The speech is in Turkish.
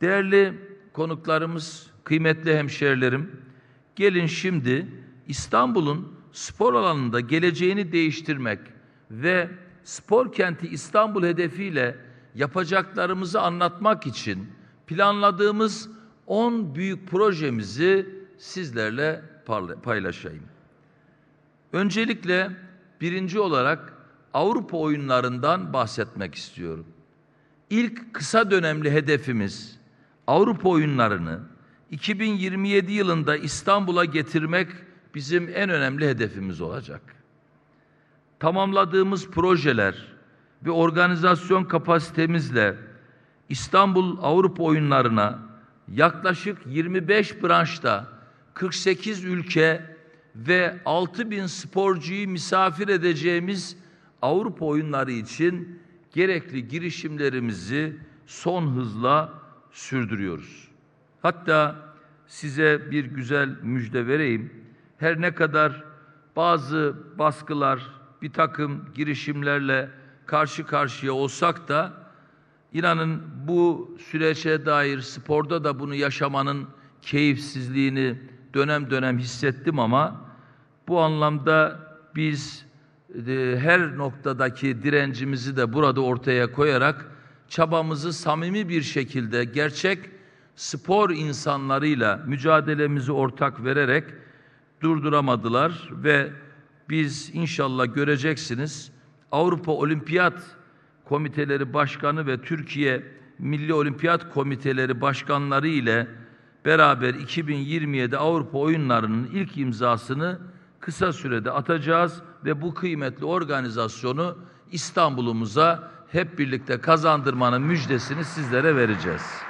Değerli konuklarımız, kıymetli hemşerilerim, gelin şimdi İstanbul'un spor alanında geleceğini değiştirmek ve spor kenti İstanbul hedefiyle yapacaklarımızı anlatmak için planladığımız 10 büyük projemizi sizlerle paylaşayım. Öncelikle birinci olarak Avrupa oyunlarından bahsetmek istiyorum. İlk kısa dönemli hedefimiz Avrupa oyunlarını 2027 yılında İstanbul'a getirmek bizim en önemli hedefimiz olacak. Tamamladığımız projeler ve organizasyon kapasitemizle İstanbul Avrupa oyunlarına yaklaşık 25 branşta 48 ülke ve 6000 sporcuyu misafir edeceğimiz Avrupa oyunları için gerekli girişimlerimizi son hızla sürdürüyoruz. Hatta size bir güzel müjde vereyim. Her ne kadar bazı baskılar, bir takım girişimlerle karşı karşıya olsak da inanın bu süreçe dair sporda da bunu yaşamanın keyifsizliğini dönem dönem hissettim ama bu anlamda biz e, her noktadaki direncimizi de burada ortaya koyarak çabamızı samimi bir şekilde gerçek spor insanlarıyla mücadelemizi ortak vererek durduramadılar ve biz inşallah göreceksiniz. Avrupa Olimpiyat Komiteleri Başkanı ve Türkiye Milli Olimpiyat Komiteleri Başkanları ile beraber 2027 Avrupa Oyunları'nın ilk imzasını kısa sürede atacağız ve bu kıymetli organizasyonu İstanbul'umuza hep birlikte kazandırmanın müjdesini sizlere vereceğiz.